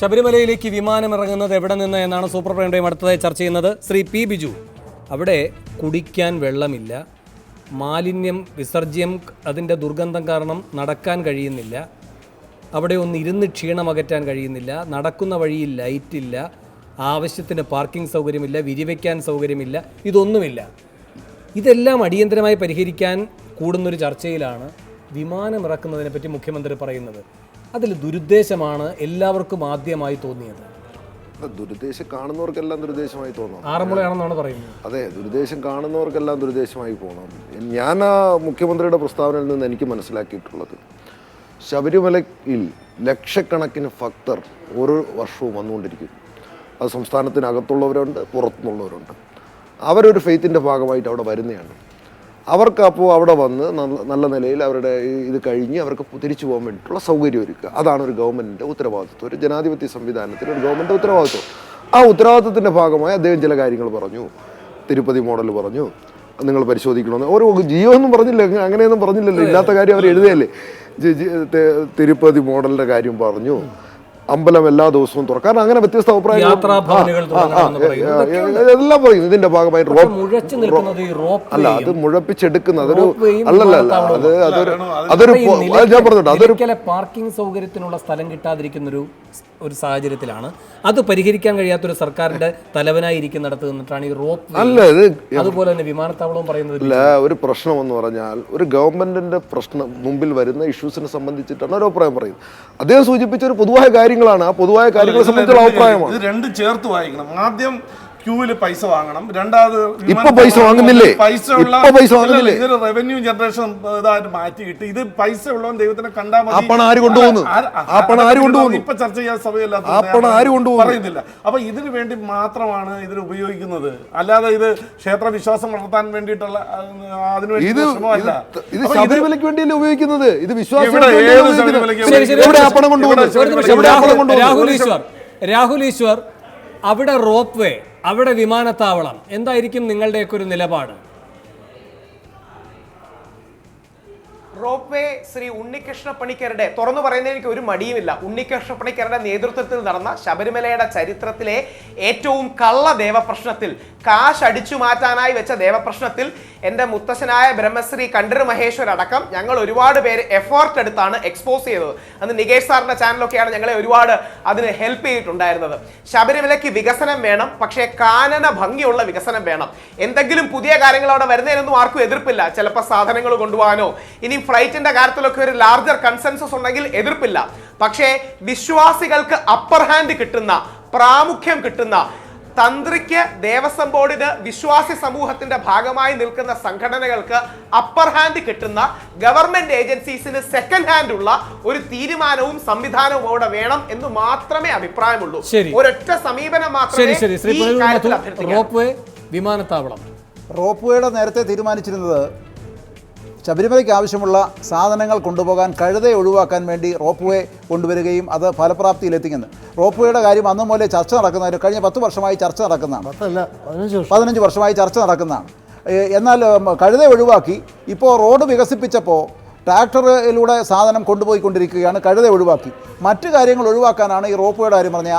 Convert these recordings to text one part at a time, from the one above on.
ശബരിമലയിലേക്ക് വിമാനം ഇറങ്ങുന്നത് എവിടെ നിന്ന് എന്നാണ് സൂപ്പർ പ്രൈം ടൈം അടുത്തതായി ചർച്ച ചെയ്യുന്നത്. ശ്രീ പി ബിജു അവിടെ കുടിക്കാൻ വെള്ളമില്ല. മാലിന്യം വിസർജ്യം അതിന്റെ ദുർഗന്ധം കാരണം നടക്കാൻ കഴിയുന്നില്ല. അവിടെ ഒന്ന് ഇരുന്ന് ക്ഷീണം അകറ്റാൻ കഴിയുന്നില്ല. നടക്കുന്ന വഴിയിൽ ലൈറ്റില്ല. ആവശ്യത്തിന് പാർക്കിംഗ് സൗകര്യമില്ല വിരിവയ്ക്കാൻ സൗകര്യമില്ല. ഇതൊന്നുമില്ല. ഇതെല്ലാം അടിയന്തരമായി പരിഹരിക്കാൻ കൂടുന്നൊരു ചർച്ചയിലാണ് വിമാനം ഇറക്കുന്നതിനെപ്പറ്റി മുഖ്യമന്ത്രി പറയുന്നത്. അതിൽ ദുരുദ്ദേശമാണ് എല്ലാവർക്കും ആദ്യമായി തോന്നിയത്. ദുരുദ്ദേശം കാണുന്നവർക്കെല്ലാം ദുരുദ്ദേശമായി തോന്നാം ആറന്മുളയാണെന്നാണ് പറയുന്നത്. അതെ ദുരുദ്ദേശം കാണുന്നവർക്കെല്ലാം ദുരുദ്ദേശമായി പോകണം. ഞാൻ ആ മുഖ്യമന്ത്രിയുടെ പ്രസ്താവനയിൽ നിന്ന് എനിക്ക് മനസ്സിലാക്കിയിട്ടുള്ളത് ശബരിമലയിൽ ലക്ഷക്കണക്കിന് ഭക്തർ ഒരു വർഷവും വന്നുകൊണ്ടിരിക്കും അത് സംസ്ഥാനത്തിനകത്തുള്ളവരുണ്ട് പുറത്തുനിന്നുള്ളവരുണ്ട്. അവരൊരു ഫെയ്ത്തിന്റെ ഭാഗമായിട്ട് അവിടെ വരുന്നതാണ്. അവർക്ക് അപ്പോൾ അവിടെ വന്ന് നല്ല നിലയിൽ അവരുടെ ഇത് കഴിഞ്ഞ് അവർക്ക് തിരിച്ചു പോകാൻ വേണ്ടിയിട്ടുള്ള സൗകര്യം ഒരുക്കുക. അതാണ് ഒരു ഗവൺമെന്റിന്റെ ഉത്തരവാദിത്വം. ഒരു ജനാധിപത്യ സംവിധാനത്തിൽ ഒരു ഗവൺമെന്റ് ഉത്തരവാദിത്വം. ആ ഉത്തരവാദിത്വത്തിന്റെ ഭാഗമായി അദ്ദേഹം ചില കാര്യങ്ങൾ പറഞ്ഞു. തിരുപ്പതി മോഡൽ പറഞ്ഞു. നിങ്ങൾ പരിശോധിക്കണമെന്ന്. ഓരോ ജിയോ ഒന്നും പറഞ്ഞില്ല. അങ്ങ- അങ്ങനെയൊന്നും പറഞ്ഞില്ലല്ലോ. ഇല്ലാത്ത കാര്യം അവർ എഴുതിയല്ലേ? തിരുപ്പതി മോഡലിന്റെ കാര്യം പറഞ്ഞു. അമ്പലം എല്ലാ ദിവസവും തുറക്കും. കാരണം അങ്ങനെ വ്യത്യസ്ത അഭിപ്രായങ്ങൾ. ഇതൊക്കെയുണ്ട്. എല്ലാം പറയും. ഇതിന്റെ ഭാഗമായി റോപ്പ് മുഴച്ചു നിൽക്കുന്നത് ഈ റോപ്പ് അല്ല അത് മുഴപ്പിച്ചെടുക്കുന്ന അതൊരു അല്ലല്ല അത് അതൊരു അതൊരു ഞാൻ പറഞ്ഞോട്ടെ അതൊരു പാർക്കിംഗ് സൗകര്യത്തിനുള്ള സ്ഥലം കിട്ടാതിരിക്കുന്ന ഒരു സാഹചര്യത്തിലാണ്. അത് പരിഹരിക്കാൻ കഴിയാത്ത ഒരു സർക്കാരിന്റെ തലവനായി തലവനായിരിക്കുന്നിടത്ത് നിന്നിട്ടാണ് ഈ റോപ്പ് അല്ല ഇത് അതുപോലെ തന്നെ വിമാനത്താവളവും പറയുന്നത് ഇല്ല ഒരു പ്രശ്നം എന്ന് പറഞ്ഞാൽ ഒരു ഗവൺമെന്റിന്റെ പ്രശ്നം മുമ്പിൽ വരുന്ന ഇഷ്യൂസിനെ സംബന്ധിച്ചിട്ടാണ് ഒരു അഭിപ്രായം പറയുന്നത്. അദ്ദേഹം സൂചിപ്പിച്ച ഒരു പൊതുവായ കാര്യങ്ങളാണ്. ആ പൊതുവായ കാര്യങ്ങളെ സംബന്ധിച്ചുള്ള അഭിപ്രായമാണ്. ഇത് രണ്ട് ചേർത്ത് വായിക്കണം. ആദ്യം ക്യൂവിൽ പൈസ വാങ്ങണം രണ്ടാമത് ഇപ്പൊ പൈസ വാങ്ങുന്നില്ലേ? പൈസ ഉള്ള ഇപ്പൊ പൈസ വാങ്ങുന്നില്ലേ? ഇതൊരു റവന്യൂ ജനറേഷൻ ഇതായിട്ട് മാറ്റിയിട്ട് ഇത് പൈസ ഉള്ളവൻ ദൈവത്തിനെ കണ്ടാൽ മതി ആ പണം ആര് കൊണ്ടുപോകുന്നു? ആ- ആ- ആ പണം ആര് കൊണ്ടുപോകുന്നു? ഇപ്പൊ ചർച്ച ചെയ്യാൻ സമയമില്ലാത്ത ആ പണം ആര് കൊണ്ടുപോകുന്നു? പറയുന്നില്ല അപ്പൊ ഇതിന് വേണ്ടി മാത്രമാണ് ഇതിന് ഉപയോഗിക്കുന്നത് അല്ലാതെ ഇത് ക്ഷേത്ര വിശ്വാസം വളർത്താൻ വേണ്ടിയിട്ടുള്ള അതിനു ഇത് ഇത് ഇത് അപ്പൊ ശബരിമലയ്ക്ക് വേണ്ടിയല്ലേ ഉപയോഗിക്കുന്നത് ഇത് വിശ്വാസം എവിടെ ആ പണം കൊണ്ടുപോകുന്നത് ഈശ്വർ രാഹുൽ ഈശ്വർ അവിടെ റോപ്പ് വേ അവിടെ വിമാനത്താവളം. എന്തായിരിക്കും നിങ്ങളുടെയൊക്കെ ഒരു നിലപാട്? റോപ്പ് വേ ശ്രീ ഉണ്ണികൃഷ്ണ പണിക്കരുടെ തുറന്നു പറയുന്നതിന് എനിക്ക് ഒരു മടിയുമില്ല. ഉണ്ണികൃഷ്ണ പണിക്കരുടെ നേതൃത്വത്തിൽ നടന്ന ശബരിമലയുടെ ചരിത്രത്തിലെ ഏറ്റവും കള്ള ദേവപ്രശ്നത്തിൽ കാശ് അടിച്ചു മാറ്റാനായി വെച്ച ദേവപ്രശ്നത്തിൽ എന്റെ മുത്തശ്ശനായ ബ്രഹ്മശ്രീ കണ്ടർ മഹേശ്വർ അടക്കം ഞങ്ങൾ ഒരുപാട് പേര് എഫോർട്ട് എടുത്താണ് എക്സ്പോസ് ചെയ്തത്. അന്ന് നികേഷ് സാറിന്റെ ചാനലൊക്കെയാണ് ഞങ്ങളെ ഒരുപാട് അതിന് ഹെൽപ്പ് ചെയ്തിട്ടുണ്ടായിരുന്നത്. ശബരിമലയ്ക്ക് വികസനം വേണം പക്ഷേ കാനന ഭംഗിയുള്ള വികസനം വേണം. എന്തെങ്കിലും പുതിയ കാര്യങ്ങൾ അവിടെ വരുന്നതിനൊന്നും ആർക്കും എതിർപ്പില്ല. ചിലപ്പോൾ സാധനങ്ങൾ കൊണ്ടുപോകാനോ ഇനി ഫ്ലൈറ്റിന്റെ കാര്യത്തിലൊക്കെ ഒരു ലാർജർ കൺസെൻസസ് ഉണ്ടെങ്കിൽ എതിർപ്പില്ല. പക്ഷേ വിശ്വാസികൾക്ക് അപ്പർ ഹാൻഡ് കിട്ടുന്ന പ്രാമുഖ്യം കിട്ടുന്ന തന്ത്രിക്ക് ദേവസ്വം ബോർഡിന് വിശ്വാസി സമൂഹത്തിന്റെ ഭാഗമായി നിൽക്കുന്ന സംഘടനകൾക്ക് അപ്പർ ഹാൻഡ് കിട്ടുന്ന ഗവൺമെന്റ് ഏജൻസീസിന് സെക്കൻഡ് ഹാൻഡ് ഉള്ള ഒരു തീരുമാനവും സംവിധാനവും അവിടെ വേണം എന്ന് മാത്രമേ അഭിപ്രായമുള്ളൂ. ഒരൊറ്റ സമീപനം മാത്രമേ റോപ്പ് വിമാനത്താവളം. റോപ്പ് വേയുടെ നേരത്തെ തീരുമാനിച്ചിരുന്നത് ശബരിമലയ്ക്ക് ആവശ്യമുള്ള സാധനങ്ങൾ കൊണ്ടുപോകാൻ കഴുതയെ ഒഴിവാക്കാൻ വേണ്ടി റോപ്പ് വേ കൊണ്ടുവരികയും അത് ഫലപ്രാപ്തിയിലെത്തിക്കുന്നു. റോപ്പ് വേയുടെ കാര്യം അന്ന് മുതലേ ചർച്ച നടക്കുന്ന കഴിഞ്ഞ പത്ത് വർഷമായി ചർച്ച നടക്കുന്നതാണ്. പതിനഞ്ച് വർഷം. പതിനഞ്ച് വർഷമായി ചർച്ച നടക്കുന്നതാണ്. എന്നാൽ കഴുത ഒഴിവാക്കി ഇപ്പോൾ റോഡ് വികസിപ്പിച്ചപ്പോൾ ട്രാക്ടറിലൂടെ സാധനം കൊണ്ടുപോയിക്കൊണ്ടിരിക്കുകയാണ് കഴുത ഒഴിവാക്കി. മറ്റു കാര്യങ്ങൾ ഒഴിവാക്കാനാണ് ഈ റോപ്പ് വേയുടെ കാര്യം പറഞ്ഞ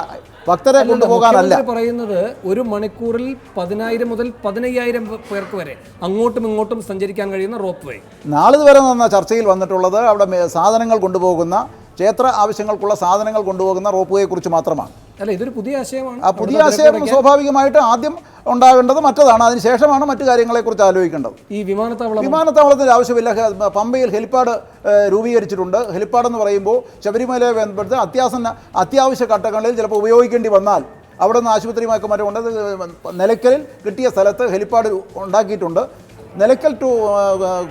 ഭക്തരെ കൊണ്ടുപോകാനല്ല പറയുന്നത് ഒരു മണിക്കൂറിൽ പതിനായിരം മുതൽ പതിനയ്യായിരം പേർക്ക് വരെ അങ്ങോട്ടും ഇങ്ങോട്ടും സഞ്ചരിക്കാൻ കഴിയുന്ന റോപ്പ് വേ. നാളിതുവരെ നിന്ന ചർച്ചയിൽ വന്നിട്ടുള്ളത് അവിടെ സാധനങ്ങൾ കൊണ്ടുപോകുന്ന ക്ഷേത്ര ആവശ്യങ്ങൾക്കുള്ള സാധനങ്ങൾ കൊണ്ടുപോകുന്ന റോപ്പ് വേയെ കുറിച്ച് മാത്രമാണ്. അല്ല ഇതൊരു പുതിയ ആശയമാണ്. ആ പുതിയ ആശയം സ്വാഭാവികമായിട്ട് ആദ്യം ഉണ്ടാകേണ്ടത് മറ്റതാണ്. അതിനുശേഷമാണ് മറ്റു കാര്യങ്ങളെക്കുറിച്ച് ആലോചിക്കേണ്ടത്. ഈ വിമാനത്താവളം വിമാനത്താവളത്തിന് ആവശ്യമില്ല. പമ്പയിൽ ഹെലിപ്പാഡ് രൂപീകരിച്ചിട്ടുണ്ട്. ഹെലിപ്പാഡ് എന്ന് പറയുമ്പോൾ ശബരിമലയെ ബന്ധപ്പെട്ട് അത്യാസന്ന അത്യാവശ്യ ഘട്ടങ്ങളിൽ ചിലപ്പോൾ ഉപയോഗിക്കേണ്ടി വന്നാൽ അവിടെ നിന്ന് ആശുപത്രിയുമൊക്കെ മറ്റും ഉണ്ട് നിലയ്ക്കലിൽ കിട്ടിയ സ്ഥലത്ത് ഹെലിപ്പാഡ് ഉണ്ടാക്കിയിട്ടുണ്ട്. നിലയ്ക്കൽ ടു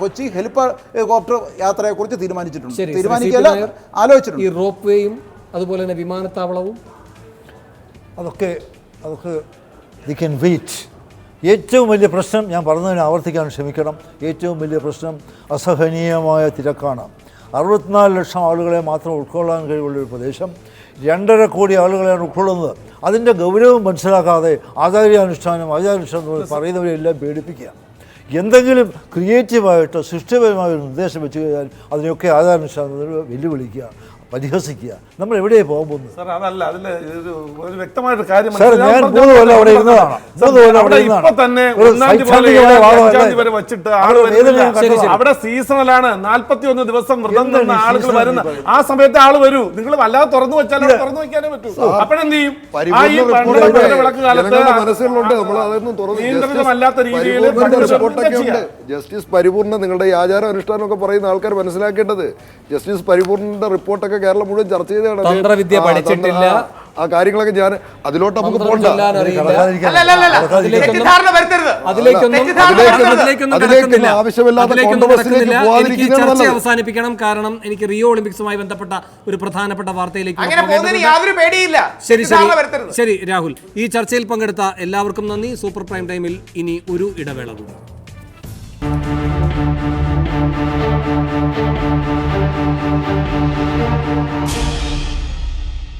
കൊച്ചി ഹെലികോപ്റ്റർ യാത്രയെക്കുറിച്ച് തീരുമാനിച്ചിട്ടുണ്ട്. തീരുമാനിക്കുക തീരുമാനിക്കല്ല ആലോചിച്ചിട്ടുണ്ട്. ഈ റോപ്പ് വേയും അതുപോലെ തന്നെ വിമാനത്താവളവും അതൊക്കെ അതൊക്കെ ദി ക്യാൻ വെയിറ്റ് ഏറ്റവും വലിയ പ്രശ്നം ഞാൻ പറഞ്ഞതിന് ആവർത്തിക്കാൻ ശ്രമിക്കണം. ഏറ്റവും വലിയ പ്രശ്നം അസഹനീയമായ തിരക്കാണ്. അറുപത്തിനാല് ലക്ഷം ആളുകളെ മാത്രം ഉൾക്കൊള്ളാൻ കഴിവുള്ള ഒരു പ്രദേശം. രണ്ടര കോടി ആളുകളെയാണ് ഉൾക്കൊള്ളുന്നത്. അതിന്റെ ഗൗരവം മനസ്സിലാക്കാതെ ആചാര്യാനുഷ്ഠാനം ആചാരാനുഷ്ഠാനം എന്ന് പറയുന്നവരെല്ലാം പേടിപ്പിക്കുക. എന്തെങ്കിലും ക്രിയേറ്റീവായിട്ട് സൃഷ്ടിപരമായ ഒരു നിർദ്ദേശം വെച്ച് കഴിഞ്ഞാൽ അതിനെയൊക്കെ ആചാരാനുഷ്ഠാനം വെല്ലുവിളിക്കുക. പരിഹസിക്കുക. നമ്മൾ എവിടെയാണ് പോകാൻ പോകുന്നത്? സാർ അതല്ല അതിൽ ഒരു വ്യക്തമായിട്ട് കാര്യം സാർ. ഞാൻ ഞാൻ മൂന്ന് കൊല്ലം അവിടെ ഇരുന്നതാണ്. സാർ, മൂന്ന് കൊല്ലം അവിടെ അവിടെ ഇപ്പൊ തന്നെ ഒന്നാം തീയതി. വരെ വെച്ചിട്ട് അവിടെ സീസണലാണ് നാല്പത്തി ഒന്ന് ദിവസം വ്രതം നിന്ന് ആളുകൾ വരുന്ന. ആ സമയത്ത് ആൾ വരൂ. നിങ്ങൾ വല്ലാതെ തുറന്നു വെച്ചാൽ തുറന്നു വെക്കാനേ പറ്റൂ. അപ്പോഴെന്ത് ചെയ്യും? കാലത്ത് നിയന്ത്രിതമല്ലാത്ത രീതിയിൽ ജസ്റ്റിസ് പരിപൂർണ നിങ്ങളുടെ ഈ ആചാര അനുഷ്ഠാനം ഒക്കെ പറയുന്ന ആൾക്കാർ മനസ്സിലാക്കേണ്ടത് ജസ്റ്റിസ് പരിപൂർണന്റെ റിപ്പോർട്ടൊക്കെ കേരളം മുഴുവൻ ചർച്ച ചെയ്തതാണ്. തന്ത്രവിദ്യ പഠിച്ചിട്ടില്ല. ആ, കാര്യങ്ങളൊക്കെ ഞാൻ അതിലോട്ട് നമുക്ക് പോകണ്ട അതിലേക്കൊന്നും. ആവശ്യമില്ലാത്ത ചർച്ച അവസാനിപ്പിക്കണം. കാരണം എനിക്ക് റിയോ ഒളിമ്പിക്സുമായി ബന്ധപ്പെട്ട ഒരു പ്രധാനപ്പെട്ട വാർത്തയിലേക്ക് ശരി ശരി. ശരി രാഹുൽ. ഈ ചർച്ചയിൽ പങ്കെടുത്ത എല്ലാവർക്കും നന്ദി. സൂപ്പർ പ്രൈം ടൈമിൽ ഇനി ഒരു ഇടവേള കൂടി.